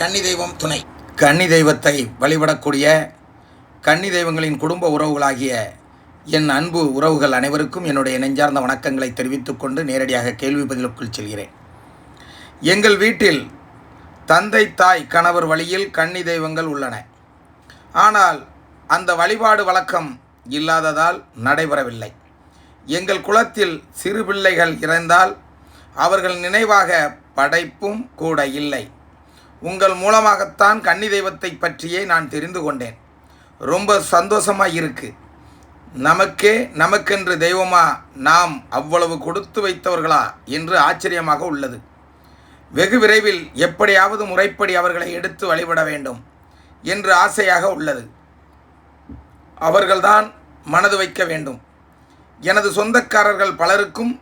கன்னி தெய்வம் துணை. கன்னி தெய்வத்தை வழிபடக்கூடிய கன்னி தெய்வங்களின் குடும்ப உறவுகளாகிய என் அன்பு உறவுகள் அனைவருக்கும் என்னுடைய நெஞ்சார்ந்த வணக்கங்களை தெரிவித்துக் கொண்டு நேரடியாக கேள்வி பதிலுக்குள் செல்கிறேன். எங்கள் வீட்டில் தந்தை தாய் கணவர் வழியில் கன்னி தெய்வங்கள் உள்ளன. ஆனால் அந்த வழிபாடு வழக்கம் இல்லாததால் நடைபெறவில்லை. எங்கள் குலத்தில் சிறு பிள்ளைகள் இறந்தால் அவர்கள் நினைவாக படைப்பும் கூட இல்லை. உங்கள் மூலமாகத்தான் கன்னி தெய்வத்தை பற்றியே நான் தெரிந்து கொண்டேன். ரொம்ப சந்தோஷமாக இருக்குது நமக்கே நமக்கென்று தெய்வமா நாம் அவ்வளவு கொடுத்து வைத்தவர்களா என்று ஆச்சரியமாக உள்ளது. வெகு விரைவில் எப்படியாவது முறைப்படி அவர்களை எடுத்து வழிபட வேண்டும் என்று ஆசையாக உள்ளது. அவர்கள்தான் மனது வைக்க வேண்டும். எனது சொந்தக்காரர்கள் பலருக்கும்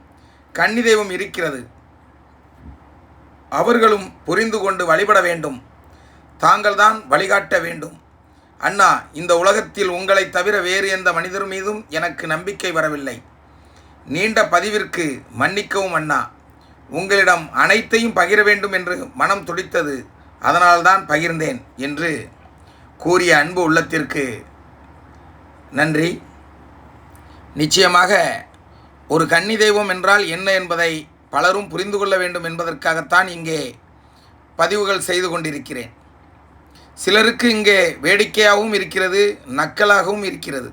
கன்னி தெய்வம் இருக்கிறது. அவர்களும் புரிந்து கொண்டு வழிபட வேண்டும். தாங்கள்தான் வழிகாட்ட வேண்டும். அண்ணா இந்த உலகத்தில் உங்களை தவிர வேறு எந்த மனிதர் மீதும் எனக்கு நம்பிக்கை வரவில்லை. நீண்ட பதிவிற்கு மன்னிக்கவும் அண்ணா. உங்களிடம் அனைத்தையும் பகிர வேண்டும் என்று மனம் துடித்தது. அதனால்தான் பகிர்ந்தேன் என்று கூறிய அன்பு உள்ளத்திற்கு நன்றி. நிச்சயமாக ஒரு கன்னி தெய்வம் என்றால் என்ன என்பதை பலரும் புரிந்து கொள்ள வேண்டும் என்பதற்காகத்தான் இங்கே பதிவுகள் செய்து கொண்டிருக்கிறேன். சிலருக்கு இங்கே வேடிக்கையாகவும் இருக்கிறது நக்கலாகவும் இருக்கிறது.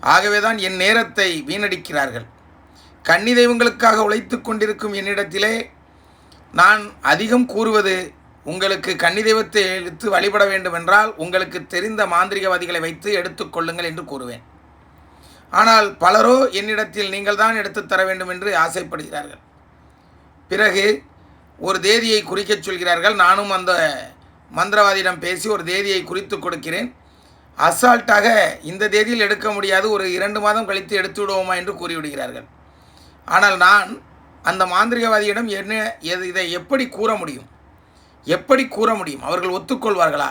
ஆகவே தான் என் நேரத்தை வீணடிக்கிறார்கள். கன்னி தெய்வங்களுக்காக உழைத்து கொண்டிருக்கும் என்னிடத்திலே நான் அதிகம் கூறுவது உங்களுக்கு கன்னி தெய்வத்தை எடுத்து வழிபட வேண்டுமென்றால் உங்களுக்கு தெரிந்த மாந்திரிகவாதிகளை வைத்து எடுத்துக்கொள்ளுங்கள் என்று கூறுவேன். ஆனால் பலரோ என்னிடத்தில் நீங்கள் தான் எடுத்துத் தர வேண்டும் என்று ஆசைப்படுகிறார்கள். பிறகு ஒரு தேதியை குறிக்கச் சொல்கிறார்கள். நானும் அந்த மந்திரவாதியிடம் பேசி ஒரு தேதியை குறித்து கொடுக்கிறேன். அசால்ட்டாக இந்த தேதியில் எடுக்க முடியாது. ஒரு இரண்டு மாதம் கழித்து எடுத்து விடுவோமா என்று கூறிவிடுகிறார்கள். ஆனால் நான் அந்த மாந்திரிகவாதியிடம் என்ன எது இதை எப்படி கூற முடியும்? எப்படி கூற முடியும்? அவர்கள் ஒத்துக்கொள்வார்களா?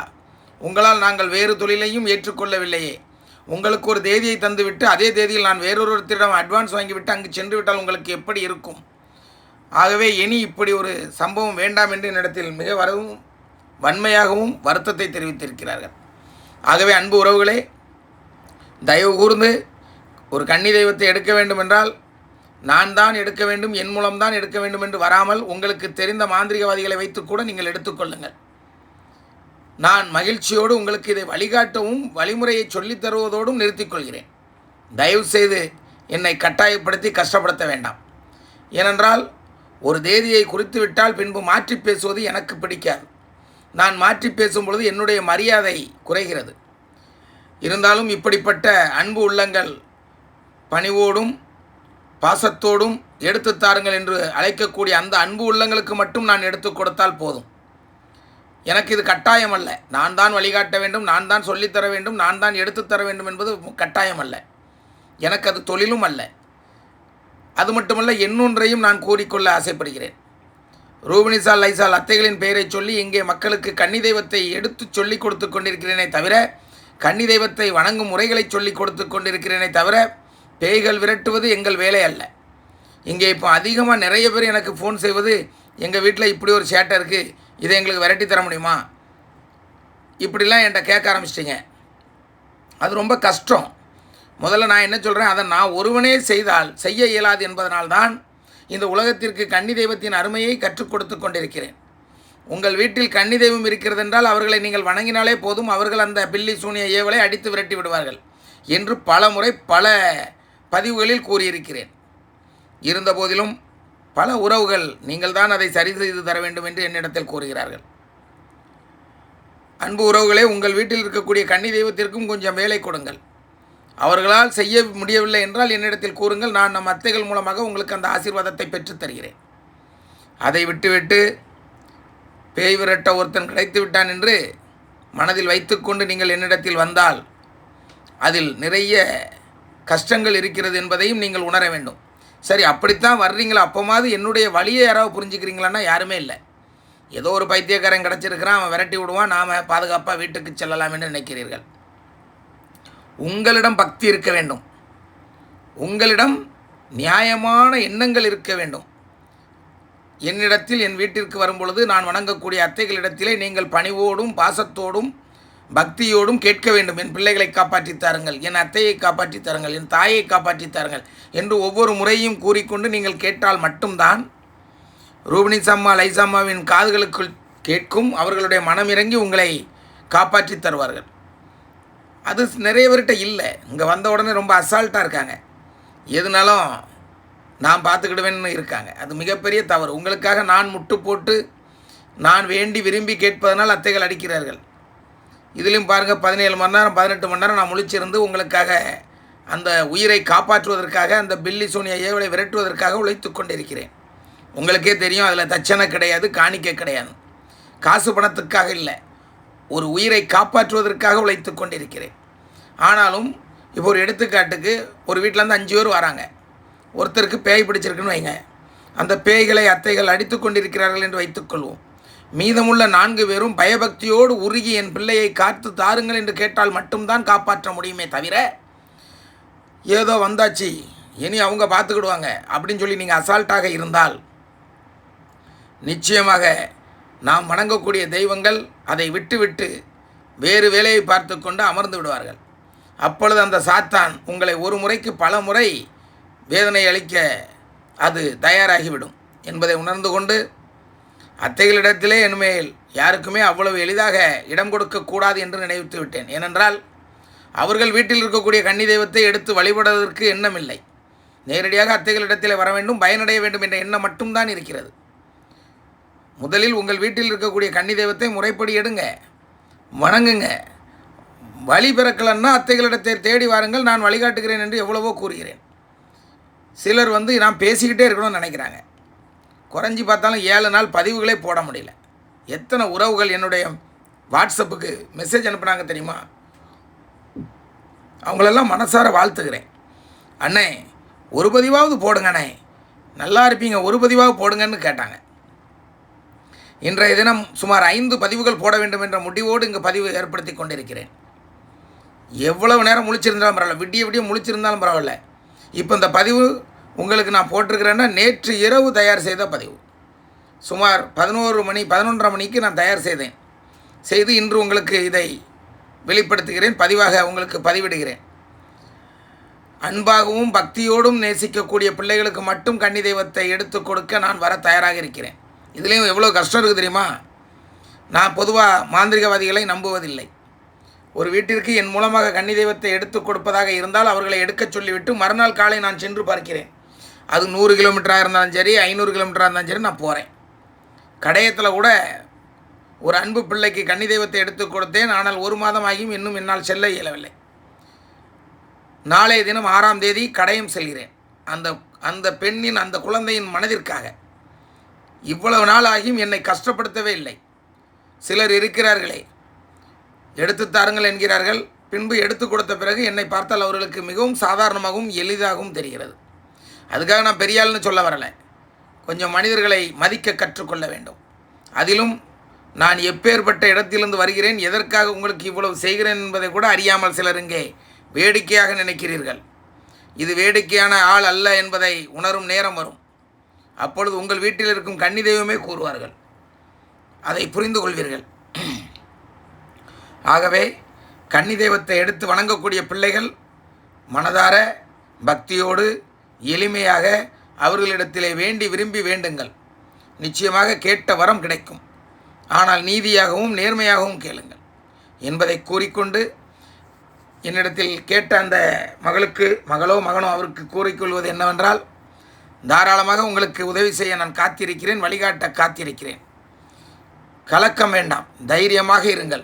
உங்களால் நாங்கள் வேறு தொழிலையும் ஏற்றுக்கொள்ளவில்லையே. உங்களுக்கு ஒரு தேதியை தந்துவிட்டு அதே தேதியில் நான் வேறொருத்தரிடம் அட்வான்ஸ் வாங்கிவிட்டு அங்கு சென்று விட்டால் உங்களுக்கு எப்படி இருக்கும்? ஆகவே இனி இப்படி ஒரு சம்பவம் வேண்டாம் என்று என்னிடத்தில் மிக வரவும் வன்மையாகவும் வருத்தத்தை தெரிவித்திருக்கிறார்கள். ஆகவே அன்பு உறவுகளே தயவு கூர்ந்து ஒரு கன்னி தெய்வத்தை எடுக்க வேண்டும் என்றால் நான் தான் எடுக்க வேண்டும் என் மூலம்தான் எடுக்க வேண்டும் என்று வராமல் உங்களுக்கு தெரிந்த மாந்திரிகவாதிகளை வைத்துக்கூட கூட நீங்கள் எடுத்துக்கொள்ளுங்கள் நான் மகிழ்ச்சியோடு உங்களுக்கு இதை வழிகாட்டவும் வழிமுறையை சொல்லித் தருவதோடும் நிறுத்திக்கொள்கிறேன் தயவு செய்து என்னை கட்டாயப்படுத்தி கஷ்டப்படுத்த வேண்டாம். ஏனென்றால் ஒரு தேதியை குறித்து விட்டால் பின்பு மாற்றி பேசுவது எனக்கு பிடிக்காது. நான் மாற்றி பேசும் பொழுது என்னுடைய மரியாதை குறைகிறது. இருந்தாலும் இப்படிப்பட்ட அன்பு உள்ளங்கள் பணிவோடும் பாசத்தோடும் எடுத்து தாருங்கள் என்று அழைக்கக்கூடிய அந்த அன்பு உள்ளங்களுக்கு மட்டும் நான் எடுத்து கொடுத்தால் போதும். எனக்கு இது கட்டாயம் அல்ல நான் தான் வழிகாட்ட வேண்டும் நான் தான் சொல்லித்தர வேண்டும் நான் தான் எடுத்து தர வேண்டும் என்பது கட்டாயம் அல்ல எனக்கு அது தொழிலும் அல்ல. அது மட்டுமல்ல இன்னொன்றையும் நான் கூறிக்கொள்ள ஆசைப்படுகிறேன். ரூபினிசால் லைசால் அத்தைகளின் பெயரை சொல்லி இங்கே மக்களுக்கு கன்னி தெய்வத்தை எடுத்துச் சொல்லிக் கொடுத்து கொண்டிருக்கிறேனே தவிர கன்னி தெய்வத்தை வணங்கும் முறைகளை சொல்லிக் கொடுத்து கொண்டிருக்கிறேனே தவிர பேய்கள் விரட்டுவது எங்கள் வேலை அல்ல. இங்கே இப்போ அதிகமாக நிறைய பேர் எனக்கு ஃபோன் செய்வது எங்கள் வீட்டில் இப்படி ஒரு சேட்டை இருக்குது இதை எங்களுக்கு விரட்டி தர முடியுமா? இப்படிலாம் என்கிட்ட கேட்க ஆரம்பிச்சிட்டிங்க. அது ரொம்ப கஷ்டம். முதல்ல நான் என்ன சொல்கிறேன் அதை நான் ஒருவனே செய்தால் செய்ய இயலாது என்பதனால்தான் இந்த உலகத்திற்கு கன்னி தெய்வத்தின் அருமையை கற்றுக் கொடுத்து கொண்டிருக்கிறேன். உங்கள் வீட்டில் கன்னி தெய்வம் இருக்கிறது என்றால் அவர்களை நீங்கள் வணங்கினாலே போதும் அவர்கள் அந்த பில்லி சூனிய ஏவலை அடித்து விரட்டி விடுவார்கள் என்று பல முறை பல பதிவுகளில் கூறியிருக்கிறேன். இருந்தபோதிலும் பல உறவுகள் நீங்கள் தான் அதை சரி செய்து தர வேண்டும் என்று என்னிடத்தில் கூறுகிறார்கள். அன்பு உறவுகளே உங்கள் வீட்டில் இருக்கக்கூடிய கன்னி தெய்வத்திற்கும் கொஞ்சம் வேலை கொடுங்கள். அவர்களால் செய்ய முடியவில்லை என்றால் என்னிடத்தில் கூறுங்கள் நான் நம் அத்தைகள் மூலமாக உங்களுக்கு அந்த ஆசீர்வாதத்தை பெற்றுத் தருகிறேன். அதை விட்டுவிட்டு பேய் விரட்ட ஒருத்தன் கிடைத்து விட்டான் என்று மனதில் வைத்துக்கொண்டு நீங்கள் என்னிடத்தில் வந்தால் அதில் நிறைய கஷ்டங்கள் இருக்கிறது என்பதையும் நீங்கள் உணர வேண்டும். சரி அப்படித்தான் வர்றீங்களா? அப்போமாவது என்னுடைய வழியை யாராவது புரிஞ்சுக்கிறீங்களான்னா யாருமே இல்லை. ஏதோ ஒரு பைத்தியக்காரன் கிடச்சிருக்கிறான் அவன் விரட்டி விடுவான் நாம் பாதுகாப்பாக வீட்டுக்கு செல்லலாம் என்று நினைக்கிறீர்கள். உங்களிடம் பக்தி இருக்க வேண்டும். உங்களிடம் நியாயமான எண்ணங்கள் இருக்க வேண்டும். என்னிடத்தில் என் வீட்டிற்கு வரும்பொழுது நான் வணங்கக்கூடிய அத்தைகளிடத்திலே நீங்கள் பணிவோடும் பாசத்தோடும் பக்தியோடும் கேட்க வேண்டும். என் பிள்ளைகளை காப்பாற்றித் தாருங்கள். என் அத்தையை காப்பாற்றித் தாருங்கள். என் தாயை காப்பாற்றித் தாருங்கள் என்று ஒவ்வொரு முறையும் கூறிக்கொண்டு நீங்கள் கேட்டால் மட்டும்தான் ரூபினி சம்மா லைசம்மாவின் காதுகளுக்குள் கேட்கும். அவர்களுடைய மனம் இறங்கி உங்களை காப்பாற்றித் தருவார்கள். அது நிறைய பேர்கிட்ட இல்லை. இங்கே வந்த உடனே ரொம்ப அசால்ட்டாக இருக்காங்க. எதுனாலும் நான் பார்த்துக்கிடுவேன்னு இருக்காங்க. அது மிகப்பெரிய தவறு. உங்களுக்காக நான் முட்டு போட்டு நான் வேண்டி விரும்பி கேட்பதனால் அத்தைகள் அடிக்கிறார்கள். இதுலேயும் பாருங்கள் பதினேழு மணி நேரம் பதினெட்டு மணி நேரம் நான் முழிச்சிருந்து உங்களுக்காக அந்த உயிரை காப்பாற்றுவதற்காக அந்த பில்லி சோனியா ஏவலை விரட்டுவதற்காக உழைத்து கொண்டிருக்கிறேன். உங்களுக்கே தெரியும் அதில் தச்சனை கிடையாது காணிக்க கிடையாது. காசு பணத்துக்காக இல்லை. ஒரு உயிரை காப்பாற்றுவதற்காக உழைத்து கொண்டிருக்கிறேன். ஆனாலும் இப்போ ஒரு எடுத்துக்காட்டுக்கு ஒரு வீட்டிலேருந்து அஞ்சு பேர் வராங்க. ஒருத்தருக்கு பேய் பிடிச்சிருக்குன்னு வைங்க. அந்த பேய்களை அத்தைகள் அடித்து கொண்டிருக்கிறார்கள் என்று வைத்துக்கொள்வோம் மீதமுள்ள நான்கு பேரும் பயபக்தியோடு உருகி என் பிள்ளையை காத்து தாருங்கள் என்று கேட்டால் மட்டும்தான் காப்பாற்ற முடியுமே தவிர ஏதோ வந்தாச்சு இனி அவங்க பார்த்துக்கிடுவாங்க அப்படின்னு சொல்லி நீங்கள் அசால்ட்டாக இருந்தால் நிச்சயமாக நாம் வணங்கக்கூடிய தெய்வங்கள் அதை விட்டுவிட்டு வேறு வேலையை பார்த்து கொண்டு அமர்ந்து விடுவார்கள். அப்பொழுது அந்த சாத்தான் உங்களை ஒரு முறைக்கு பல முறை வேதனை அளிக்க அது தயாராகிவிடும் என்பதை உணர்ந்து கொண்டு அத்தைகளிடத்திலே இனிமேல் யாருக்குமே அவ்வளவு எளிதாக இடம் கொடுக்கக்கூடாது என்று நினைவித்து விட்டேன். ஏனென்றால் அவர்கள் வீட்டில் இருக்கக்கூடிய கன்னி தெய்வத்தை எடுத்து வழிபடுவதற்கு எண்ணமில்லை. நேரடியாக அத்தைகளிடத்தில் வர வேண்டும் பயனடைய வேண்டும் என்ற எண்ணம் மட்டும்தான் இருக்கிறது. முதலில் உங்கள் வீட்டில் இருக்கக்கூடிய கன்னி தெய்வத்தை முறைப்படி எடுங்க வணங்குங்க. வழி பிறக்கலன்னா அத்தைகளிடத்தை தேடி வாருங்கள் நான் வழிகாட்டுகிறேன் என்று எவ்வளவோ கூறுகிறேன். சிலர் வந்து நான் பேசிக்கிட்டே இருக்கணும்னு நினைக்கிறாங்க. குறைஞ்சி பார்த்தாலும் ஏழு நாள் பதிவுகளே போட முடியல. எத்தனை உறவுகள் என்னுடைய வாட்ஸ்அப்புக்கு மெசேஜ் அனுப்புனாங்க தெரியுமா? அவங்களெல்லாம் மனசார வாழ்த்துக்கிறேன் அண்ணே ஒரு பதிவாவது போடுங்கண்ணே நல்லா இருப்பீங்க ஒரு பதிவாக போடுங்கன்னு கேட்டாங்க. இன்றைய தினம் சுமார் ஐந்து பதிவுகள் போட வேண்டும் என்ற முடிவோடு இங்கு பதிவு ஏற்படுத்தி கொண்டிருக்கிறேன். எவ்வளவு நேரம் முழிச்சிருந்தாலும் பரவாயில்ல. விடிய விடிய முழிச்சிருந்தாலும் பரவாயில்ல. இப்போ இந்த பதிவு உங்களுக்கு நான் போட்டிருக்கிறேன்னா நேற்று இரவு தயார் செய்த பதிவு. சுமார் பதினோரு மணி பதினொன்றரை மணிக்கு நான் தயார் செய்தேன். செய்து இன்று உங்களுக்கு இதை வெளிப்படுத்துகிறேன். பதிவாக உங்களுக்கு பதிவிடுகிறேன். அன்பாகவும் பக்தியோடும் நேசிக்கக்கூடிய பிள்ளைகளுக்கு மட்டும் கன்னி தெய்வத்தை எடுத்து கொடுக்க நான் வர தயாராக இருக்கிறேன். இதுலேயும் எவ்வளோ கஷ்டம் இருக்குது தெரியுமா? நான் பொதுவாக மாந்திரிகவாதிகளை நம்புவதில்லை. ஒரு வீட்டிற்கு என் மூலமாக கன்னி தெய்வத்தை எடுத்து கொடுப்பதாக இருந்தால் அவர்களை எடுக்கச் சொல்லிவிட்டு மறுநாள் காலை நான் சென்று பார்க்கிறேன். அது நூறு கிலோமீட்டராக இருந்தாலும் சரி ஐநூறு கிலோமீட்டராக இருந்தாலும் சரி நான் போகிறேன் கடையத்தில் கூட ஒரு அன்பு பிள்ளைக்கு கன்னி தெய்வத்தை எடுத்து கொடுத்தேன். ஆனால் ஒரு மாதம் ஆகியும் இன்னும் என்னால் செல்ல இயலவில்லை. நாளைய தினம் ஆறாம் தேதி கடையம் செல்கிறேன். அந்த அந்த பெண்ணின் அந்த குழந்தையின் மனதிற்காக. இவ்வளவு நாள் ஆகியும் என்னை கஷ்டப்படுத்தவே இல்லை. சிலர் இருக்கிறார்களே. எடுத்து தாருங்கள் என்கிறார்கள். பின்பு எடுத்து கொடுத்த பிறகு என்னை பார்த்தால் அவர்களுக்கு மிகவும் சாதாரணமாகவும் எளிதாகவும் தெரிகிறது. அதுக்காக நான் பெரியாள்னு சொல்ல வரலை. கொஞ்சம் மனிதர்களை மதிக்க கற்றுக்கொள்ள வேண்டும். அதிலும் நான் எப்பேற்பட்ட இடத்திலிருந்து வருகிறேன் எதற்காக உங்களுக்கு இவ்வளவு செய்கிறேன் என்பதை கூட அறியாமல் சிலர் இங்கே வேடிக்கையாக நினைக்கிறீர்கள். இது வேடிக்கையான ஆள் அல்ல என்பதை உணரும் நேரம் வரும். அப்பொழுது உங்கள் வீட்டில் இருக்கும் கன்னி தெய்வமே கூறுவார்கள். அதை புரிந்து கொள்வீர்கள். ஆகவே கன்னி தெய்வத்தை எடுத்து வணங்கக்கூடிய பிள்ளைகள் மனதார பக்தியோடு எளிமையாக அவர்களிடத்திலே வேண்டி விரும்பி வேண்டுங்கள். நிச்சயமாக கேட்ட வரம் கிடைக்கும். ஆனால் நீதியாகவும் நேர்மையாகவும் கேளுங்கள். என்பதை கூறிக்கொண்டு என்னிடத்தில் கேட்ட அந்த மகளுக்கு மகளோ மகனோ அவருக்கு கூறிக்கொள்வது என்னவென்றால் தாராளமாக உங்களுக்கு உதவி செய்ய நான் காத்திருக்கிறேன் வழிகாட்ட காத்திருக்கிறேன். கலக்கம் வேண்டாம் தைரியமாக இருங்கள்.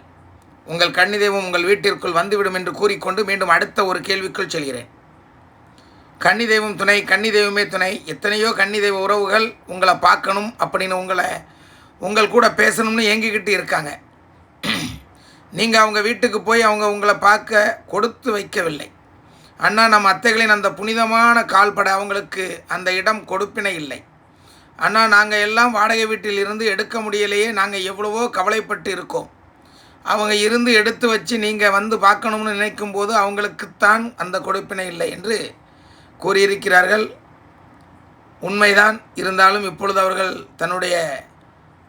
உங்கள் கன்னிதெய்வம் உங்கள் வீட்டிற்குள் வந்துவிடும் என்று கூறிக்கொண்டு மீண்டும் அடுத்த ஒரு கேள்விக்குள் செல்கிறேன். கன்னிதெய்வம் துணை கன்னி தெய்வமே துணை. எத்தனையோ கன்னி தெய்வ உறவுகள் உங்களை பார்க்கணும் அப்படின்னு உங்களை உங்கள் கூட பேசணும்னு ஏங்கிக்கிட்டு இருக்காங்க. நீங்கள் அவங்க வீட்டுக்கு போய் அவங்க உங்களை பார்க்க கொடுத்து வைக்கவில்லை. அண்ணா நம் அத்தைகளின் அந்த புனிதமான கால்பட அவங்களுக்கு அந்த இடம் கொடுப்பினை இல்லை. அண்ணா நாங்கள் எல்லாம் வாடகை வீட்டில் இருந்து எடுக்க முடியலையே நாங்கள் எவ்வளவோ கவலைப்பட்டு இருக்கோம். அவங்க இருந்து எடுத்து வச்சு நீங்கள் வந்து பார்க்கணும்னு நினைக்கும் போது அவங்களுக்குத்தான் அந்த கொடுப்பினை இல்லை என்று கூறியிருக்கிறார்கள். உண்மைதான். இருந்தாலும் இப்பொழுது அவர்கள் தன்னுடைய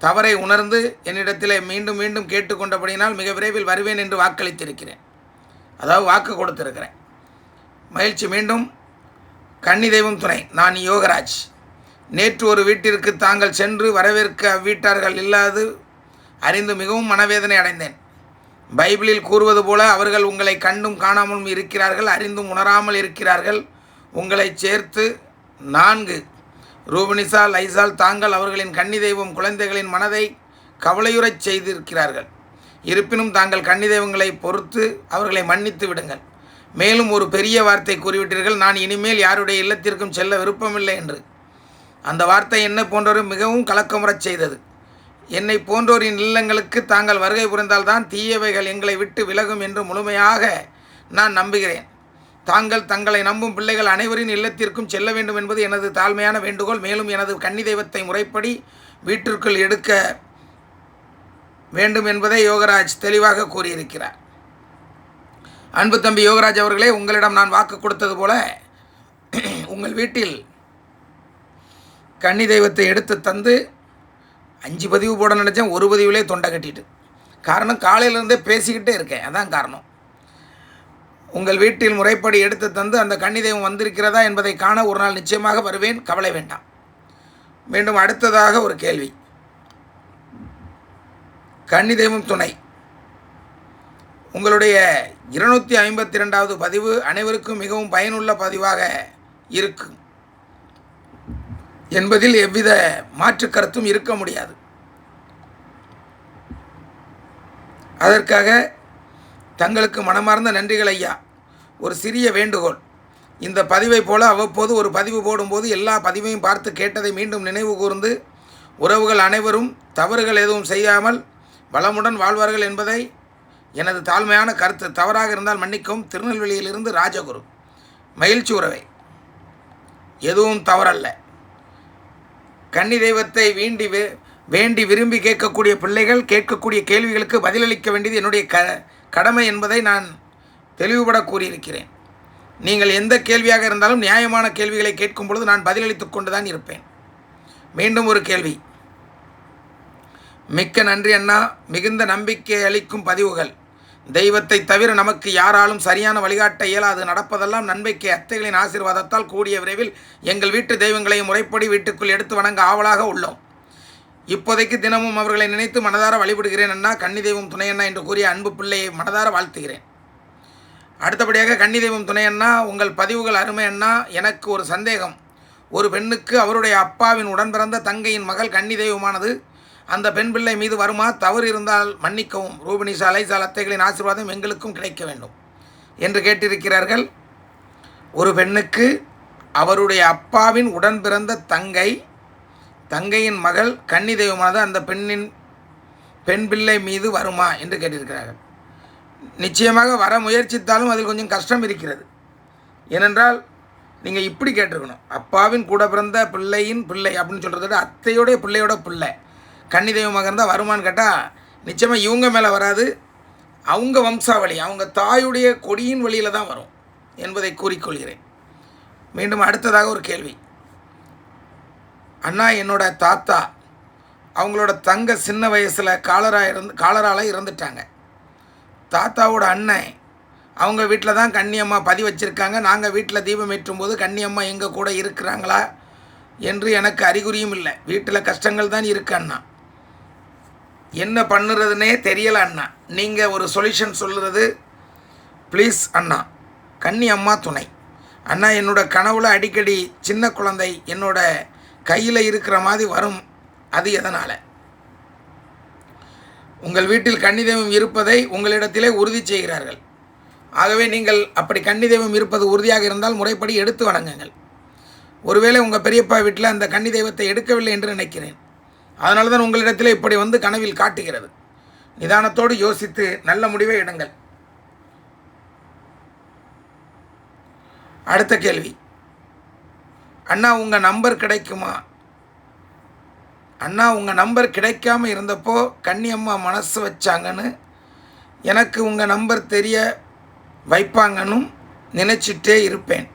தவறை உணர்ந்து என்னிடத்தில் மீண்டும் மீண்டும் கேட்டுக்கொண்டபடியினால் மிக விரைவில் வருவேன் என்று வாக்களித்திருக்கிறேன். அதாவது வாக்கு கொடுத்திருக்கிறேன். மகிழ்ச்சி மீண்டும். கன்னி தெய்வம் துணை. நான் யோகராஜ். நேற்று ஒரு வீட்டிற்கு தாங்கள் சென்று வரவேற்க அவ்வீட்டார்கள் இல்லாது அறிந்து மிகவும் மனவேதனை அடைந்தேன். பைபிளில் கூறுவது போல அவர்கள் உங்களை கண்டும் காணாமலும் இருக்கிறார்கள் அறிந்தும் உணராமல் இருக்கிறார்கள். உங்களை சேர்த்து நான்கு. ரூபனிசா லைசால் தாங்கள் அவர்களின் கன்னி தெய்வம் குழந்தைகளின் மனதை கவலையுறச் செய்திருக்கிறார்கள். இருப்பினும் தாங்கள் கன்னி தெய்வங்களை பொறுத்து அவர்களை மன்னித்து விடுங்கள். மேலும் ஒரு பெரிய வார்த்தை கூறிவிட்டீர்கள் நான் இனிமேல் யாருடைய இல்லத்திற்கும் செல்ல விருப்பமில்லை என்று. அந்த வார்த்தை என்ன போன்றோரும் மிகவும் கலக்கமுறச் செய்தது. என்னை போன்றோரின் இல்லங்களுக்கு தாங்கள் வருகை புரிந்தால்தான் தீயவைகள் எங்களை விட்டு விலகும் என்று முழுமையாக நான் நம்புகிறேன். தாங்கள் தங்களை நம்பும் பிள்ளைகள் அனைவரின் இல்லத்திற்கும் செல்ல வேண்டும் என்பது எனது தாழ்மையான வேண்டுகோள். மேலும் எனது கன்னி தெய்வத்தை முறைப்படி வீட்டிற்குள் எடுக்க வேண்டும் என்பதை யோகராஜ் தெளிவாக கூறியிருக்கிறார். அன்பு தம்பி யோகராஜ் அவர்களே உங்களிடம் நான் வாக்கு கொடுத்தது போல உங்கள் வீட்டில் கன்னி தெய்வத்தை எடுத்து தந்து அஞ்சு பதிவு போட நினச்சேன் ஒரு பதிவிலே தொண்டை கட்டிட்டு. காரணம் காலையிலேருந்தே பேசிக்கிட்டே இருக்கேன். அதான் காரணம். உங்கள் வீட்டில் முறைப்படி எடுத்து தந்து அந்த கன்னி தெய்வம் வந்திருக்கிறதா என்பதை காண ஒரு நாள் நிச்சயமாக வருவேன். கவலை வேண்டாம். மீண்டும் அடுத்ததாக ஒரு கேள்வி. கன்னி தெய்வம் துணை. உங்களுடைய இருநூற்றி ஐம்பத்தி ரெண்டாவது பதிவு அனைவருக்கும் மிகவும் பயனுள்ள பதிவாக இருக்கும் என்பதில் எவ்வித மாற்று கருத்தும் இருக்க முடியாது. அதற்காக தங்களுக்கு மனமார்ந்த நன்றிகள் ஐயா. ஒரு சிறிய வேண்டுகோள். இந்த பதிவை போல அவ்வப்போது ஒரு பதிவு போடும்போது எல்லா பதிவையும் பார்த்து கேட்டதை மீண்டும் நினைவு கூர்ந்து உறவுகள் அனைவரும் தவறுகள் எதுவும் செய்யாமல் வளமுடன் வாழ்வார்கள் என்பதை எனது தாழ்மையான கருத்து தவறாக இருந்தால் மன்னிக்கும் திருநெல்வேலியிலிருந்து ராஜகுரு. மகிழ்ச்சி உறவை. எதுவும் தவறல்ல. கன்னி தெய்வத்தை வேண்டி வேண்டி விரும்பி கேட்கக்கூடிய பிள்ளைகள் கேட்கக்கூடிய கேள்விகளுக்கு பதிலளிக்க வேண்டியது என்னுடைய க கடமை என்பதை நான் தெளிவுபட கூறியிருக்கிறேன். நீங்கள் எந்த கேள்வியாக இருந்தாலும் நியாயமான கேள்விகளை கேட்கும் பொழுது நான் பதிலளித்து கொண்டு தான் இருப்பேன். மீண்டும் ஒரு கேள்வி. மிக்க நன்றி அண்ணா. மிகுந்த நம்பிக்கை அளிக்கும் பதிவுகள். தெய்வத்தை தவிர நமக்கு யாராலும் சரியான வழிகாட்ட இயலாது. நடப்பதெல்லாம் நன்மைக்கு. அத்தைகளின் ஆசீர்வாதத்தால் கூடிய விரைவில் எங்கள் வீட்டு தெய்வங்களையும் முறைப்படி வீட்டுக்குள் எடுத்து வணங்க ஆவலாக உள்ளோம். இப்போதைக்கு தினமும் அவர்களை நினைத்து மனதார வழிபடுகிறேன் அண்ணா. கன்னி தெய்வம் துணையண்ணா என்று கூறிய அன்பு பிள்ளையை மனதார வாழ்த்துகிறேன். அடுத்தபடியாக கன்னி தெய்வம் துணையண்ணா உங்கள் பதிவுகள் அருமை அண்ணா. எனக்கு ஒரு சந்தேகம். ஒரு பெண்ணுக்கு அவருடைய அப்பாவின் உடன்பிறந்த தங்கையின் மகள் கன்னி தெய்வமானது அந்த பெண் பிள்ளை மீது வருமா? தவறு இருந்தால் மன்னிக்கவும். ரூபினி சாலை அத்தைகளின் ஆசீர்வாதம் எங்களுக்கும் கிடைக்க வேண்டும். என்று கேட்டிருக்கிறார்கள். ஒரு பெண்ணுக்கு அவருடைய அப்பாவின் உடன் பிறந்த தங்கை தங்கையின் மகள் கன்னி தெய்வமானது அந்த பெண்ணின் பெண் பிள்ளை மீது வருமா? என்று கேட்டிருக்கிறார்கள். நிச்சயமாக வர முயற்சித்தாலும் அதில் கொஞ்சம் கஷ்டம் இருக்கிறது. ஏனென்றால் நீங்கள் இப்படி கேட்டிருக்கணும். அப்பாவின் கூட பிறந்த பிள்ளையின் பிள்ளை அப்படின்னு சொல்கிறத விட அத்தையோடைய பிள்ளையோட பிள்ளை. கன்னி தெய்வமாக இருந்தால் வருமானு கேட்டால் நிச்சயமாக இவங்க மேலே வராது. அவங்க வம்சாவளி அவங்க தாயுடைய கொடியின் வழியில் தான் வரும் என்பதை கூறிக்கொள்கிறேன். மீண்டும் அடுத்ததாக ஒரு கேள்வி. அண்ணா என்னோட தாத்தா அவங்களோட தங்க சின்ன வயசில் காலராக இருந்து காலரால் இறந்துட்டாங்க. தாத்தாவோட அண்ணன் அவங்க வீட்டில் தான் கன்னியம்மா பதி வச்சுருக்காங்க. நாங்கள் வீட்டில் தீபம் ஏற்றும் போது கன்னியம்மா எங்கள் கூட இருக்கிறாங்களா என்று எனக்கு அறிகுறியும் இல்லை. வீட்டில் கஷ்டங்கள் தான் இருக்கு அண்ணா. என்ன பண்ணுறதுனே தெரியல அண்ணா. நீங்கள் ஒரு சொல்யூஷன் சொல்கிறது ப்ளீஸ் அண்ணா. கன்னி அம்மா துணை. அண்ணா என்னோட கனவுல அடிக்கடி சின்ன குழந்தை என்னோட கையில் இருக்கிற மாதிரி வரும். அது எதனால்? உங்கள் வீட்டில் கன்னிதெய்வம் இருப்பதை உங்களிடத்திலே உறுதி செய்கிறார்கள். ஆகவே நீங்கள் அப்படி கன்னிதெய்வம் இருப்பது உறுதியாக இருந்தால் முறைப்படி எடுத்து வணங்குங்கள். ஒருவேளை உங்கள் பெரியப்பா வீட்டில் அந்த கன்னி தெய்வத்தை எடுக்கவில்லை என்று நினைக்கிறேன். அதனால தான் உங்களிடத்தில் இப்படி வந்து கனவில் காட்டுகிறது. நிதானத்தோடு யோசித்து நல்ல முடிவை எடுங்கள். அடுத்த கேள்வி. அண்ணா உங்கள் நம்பர் கிடைக்குமா? அண்ணா உங்கள் நம்பர் கிடைக்காம இருந்தப்போ கன்னியம்மா மனசு வச்சாங்கன்னு எனக்கு உங்கள் நம்பர் தெரிய வைப்பாங்கன்னு நினச்சிட்டே இருப்பேன்.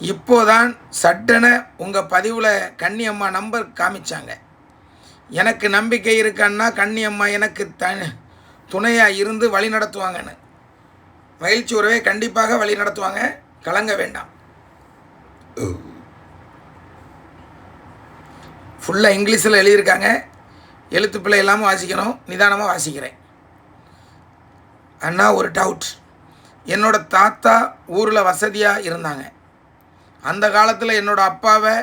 இப்போதான் சட்டென உங்கள் பதிவில் கன்னி அம்மா நம்பர் காமிச்சாங்க. எனக்கு நம்பிக்கை இருக்கான்னா கன்னியம்மா எனக்கு த துணையாக இருந்து வழி நடத்துவாங்கன்னு. மகிழ்ச்சி உறவை கண்டிப்பாக வழி நடத்துவாங்க. கலங்க வேண்டாம். ஃபுல்லாக இங்கிலீஷில் எழுதியிருக்காங்க. எழுத்து பிள்ளை இல்லாமல் வாசிக்கணும். நிதானமாக வாசிக்கிறேன். அண்ணா ஒரு டவுட் என்னோடய தாத்தா ஊரில் வசதியாக இருந்தாங்க. அந்த காலத்தில் என்னோடய அப்பாவை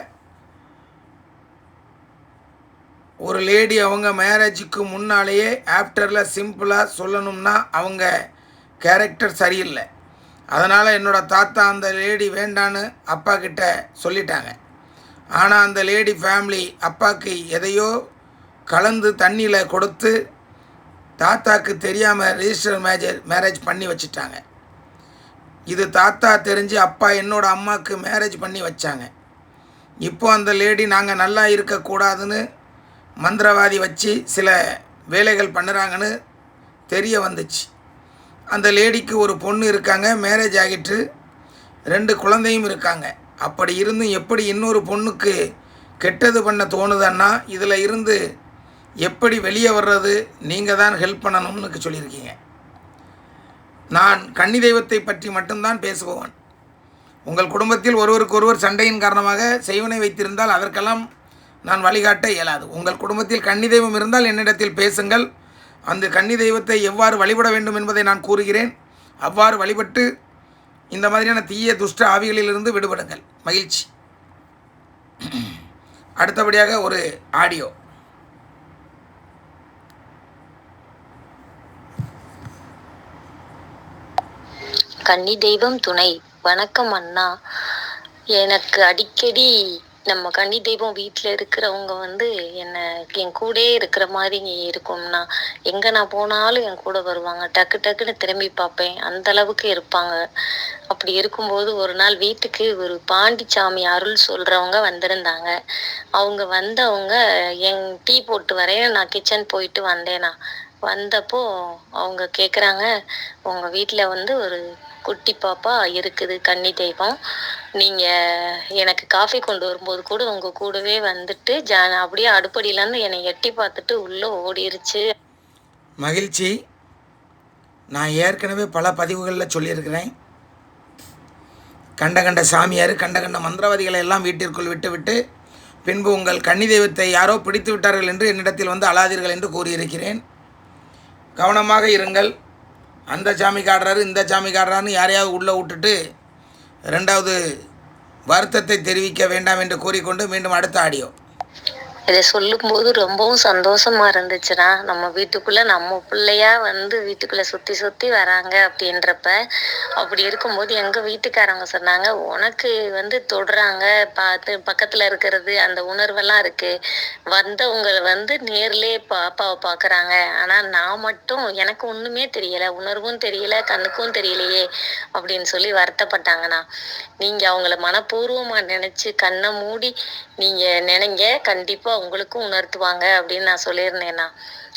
ஒரு லேடி அவங்க மேரேஜுக்கு முன்னாலேயே ஆஃப்டரில் சிம்பிளாக சொல்லணும்னா அவங்க கேரக்டர் சரியில்லை. அதனால் என்னோடய தாத்தா அந்த லேடி வேண்டான்னு அப்பா கிட்ட சொல்லிட்டாங்க. ஆனால் அந்த லேடி ஃபேமிலி அப்பாவுக்கு எதையோ கலந்து தண்ணியில் கொடுத்து தாத்தாக்கு தெரியாமல் ரிஜிஸ்டர் மேஜர் மேரேஜ் பண்ணி வச்சுட்டாங்க. இது தாத்தா தெரிஞ்சு அப்பா என்னோட அம்மாவுக்கு மேரேஜ் பண்ணி வச்சாங்க. இப்போ அந்த லேடி நாங்கள் நல்லா இருக்கக்கூடாதுன்னு மந்திரவாதி வச்சு சில வேலைகள் பண்ணுறாங்கன்னு தெரிய வந்துச்சு. அந்த லேடிக்கு ஒரு பொண்ணு இருக்காங்க மேரேஜ் ஆகிட்டு ரெண்டு குழந்தையும் இருக்காங்க. அப்படி இருந்தும் எப்படி இன்னொரு பொண்ணுக்கு கெட்டது பண்ண தோணுதன்னா இதில் இருந்து எப்படி வெளியே வர்றது? நீங்கள் தான் ஹெல்ப் பண்ணணும்னு சொல்லியிருக்கீங்க. நான் கன்னி தெய்வத்தை பற்றி மட்டும்தான் பேசுபவன். உங்கள் குடும்பத்தில் ஒருவருக்கு ஒருவர் சண்டையின் காரணமாக செய்வனை வைத்திருந்தால் அதற்கெல்லாம் நான் வழிகாட்ட இயலாது. உங்கள் குடும்பத்தில் கன்னி தெய்வம் இருந்தால் என்னிடத்தில் பேசுங்கள். அந்த கன்னி தெய்வத்தை எவ்வாறு வழிபட வேண்டும் என்பதை நான் கூறுகிறேன். அவ்வாறு வழிபட்டு இந்த மாதிரியான தீய துஷ்ட ஆவிகளிலிருந்து விடுபடுங்கள். மகிழ்ச்சி. அடுத்தபடியாக ஒரு ஆடியோ. கன்னி தெய்வம் துணை. வணக்கம் அண்ணா. எனக்கு அடிக்கடி நம்ம கன்னி தெய்வம் வீட்டில் இருக்கிறவங்க வந்து என்னை என் கூட இருக்கிற மாதிரி இருக்கும்னா எங்கே நான் போனாலும் என் கூட வருவாங்க. டக்கு டக்குன்னு திரும்பி பார்ப்பேன். அந்த அளவுக்கு இருப்பாங்க. அப்படி இருக்கும்போது ஒரு நாள் வீட்டுக்கு ஒரு பாண்டிச்சாமி அருள் சொல்கிறவங்க வந்திருந்தாங்க. அவங்க வந்தவங்க என் டீ போட்டு வரேன். நான் கிச்சன் போயிட்டு வந்தேனா. வந்தப்போ அவங்க கேட்குறாங்க உங்கள் வீட்டில் வந்து ஒரு குட்டி பாப்பா இருக்குது கன்னி தெய்வம். நீங்கள் எனக்கு காஃபி கொண்டு வரும்போது கூட உங்கள் கூடவே வந்துட்டு ஜா அப்படியே அடுப்படியிலேருந்து என்னை எட்டி பார்த்துட்டு உள்ளே ஓடிருச்சு. மகிழ்ச்சி. நான் ஏற்கனவே பல பதிவுகளில் சொல்லியிருக்கிறேன். கண்ட கண்ட சாமியார் கண்ட கண்ட மந்திரவாதிகளை எல்லாம் வீட்டிற்குள் விட்டுவிட்டு பின்பு உங்கள் கன்னி தெய்வத்தை யாரோ பிடித்து விட்டார்கள் என்று என்னிடத்தில் வந்து அழாதீர்கள் என்று கூறியிருக்கிறேன். கவனமாக இருங்கள். அந்த சாமி காடுறாரு இந்த சாமி காடுறாருன்னு யாரையாவது உள்ளே விட்டுட்டு ரெண்டாவது வருத்தத்தை தெரிவிக்க வேண்டாம் என்று கூறிக்கொண்டு மீண்டும் அடுத்த ஆடியோ. இதை சொல்லும்போது ரொம்பவும் சந்தோஷமா இருந்துச்சுன்னா நம்ம வீட்டுக்குள்ள நம்ம பிள்ளையா வந்து வீட்டுக்குள்ள சுத்தி சுத்தி வராங்க அப்படின்றப்ப அப்படி இருக்கும்போது எங்க வீட்டுக்காரங்க சொன்னாங்க உனக்கு வந்து தொடுறாங்க பார்த்து பக்கத்துல இருக்கிறது அந்த உணர்வெல்லாம் இருக்கு. வந்தவங்க வந்து நேர்லயே பாப்பாவை பாக்குறாங்க ஆனா நான் மட்டும் எனக்கு ஒண்ணுமே தெரியல உணர்வும் தெரியல கண்ணுக்கும் தெரியலையே அப்படின்னு சொல்லி வருத்தப்பட்டாங்கண்ணா. நீங்க அவங்கள மனப்பூர்வமா நினைச்சு கண்ணை மூடி நீங்க நினைங்க. கண்டிப்பா உங்களுக்கும் உணர்த்துவாங்க அப்படின்னு நான் சொல்லியிருந்தேன்னா.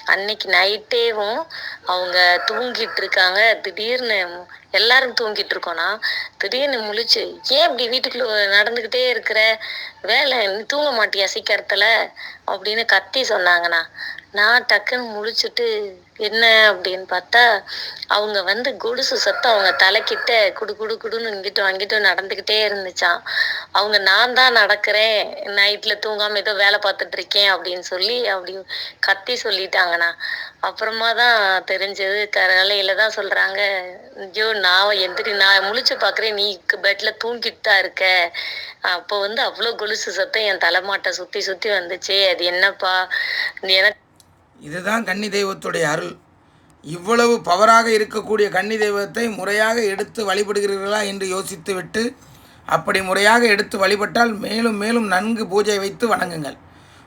அன்னைக்கு நைட்டேவும் அவங்க தூங்கிட்டு இருக்காங்க. திடீர்னு எல்லாரும் தூங்கிட்டு இருக்கோம்னா திடீர்னு முழிச்சு ஏன் இப்படி வீட்டுக்குள்ள நடந்துக்கிட்டே இருக்கிற? வேலை நீ தூங்க மாட்டியா சீக்கிரத்துல? அப்படின்னு கத்தி சொன்னாங்கண்ணா நான் டக்குன்னு முழிச்சுட்டு என்ன? அப்படின்னு பார்த்தா அவங்க வந்து கொலுசு சத்தம் அவங்க தலைக்கிட்ட குடு குடு குடுன்னு இங்கிட்டு அங்கிட்டு நடந்துக்கிட்டே இருந்துச்சான் அவங்க நான் தான் நடக்கிறேன். நைட்ல தூங்காம ஏதோ வேலை பார்த்துட்டு இருக்கேன் அப்படின்னு சொல்லி அப்படி கத்தி சொல்லிட்டாங்கண்ணா அப்புறமா தான் தெரிஞ்சது கலையில தான் சொல்றாங்க ஐயோ நான் எந்திரி நான் முழிச்சு பார்க்குறேன் நீ பெட்ல தூங்கிட்டு தான் இருக்க. அப்போ வந்து அவ்வளோ கொலுசு சத்தம் என் தலைமாட்டை சுற்றி சுற்றி வந்துச்சே அது என்னப்பா? நீ எனக்கு இதுதான் கன்னி தெய்வத்துடைய அருள். இவ்வளவு பவராக இருக்கக்கூடிய கன்னி தெய்வத்தை முறையாக எடுத்து வழிபடுகிறீர்களா என்று யோசித்துவிட்டு அப்படி முறையாக எடுத்து வழிபட்டால் மேலும் மேலும் நன்கு பூஜை வைத்து வணங்குங்கள்.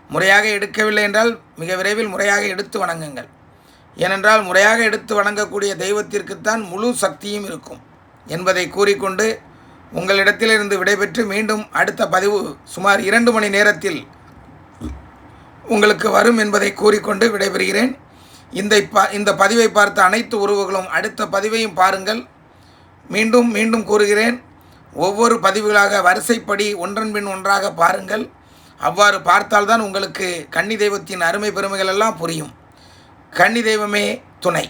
முறையாக எடுக்கவில்லை என்றால் மிக விரைவில் முறையாக எடுத்து வணங்குங்கள். ஏனென்றால் முறையாக எடுத்து வணங்கக்கூடிய தெய்வத்திற்குத்தான் முழு சக்தியும் இருக்கும். என்பதை கூறிக்கொண்டு உங்களிடத்திலிருந்து விடைபெற்று மீண்டும் அடுத்த பதிவு சுமார் இரண்டு மணி நேரத்தில் உங்களுக்கு வரும் என்பதை கூறிக்கொண்டு விடைபெறுகிறேன். இந்த ப இந்த பதிவை பார்த்த அனைத்து உறவுகளும் அடுத்த பதிவையும் பாருங்கள். மீண்டும் மீண்டும் கூறுகிறேன். ஒவ்வொரு பதிவுகளாக வரிசைப்படி ஒன்றன் பின் ஒன்றாக பாருங்கள். அவ்வாறு பார்த்தால்தான் உங்களுக்கு கன்னி தெய்வத்தின் அருமை பெருமைகள் எல்லாம் புரியும். கன்னி தெய்வமே துணை.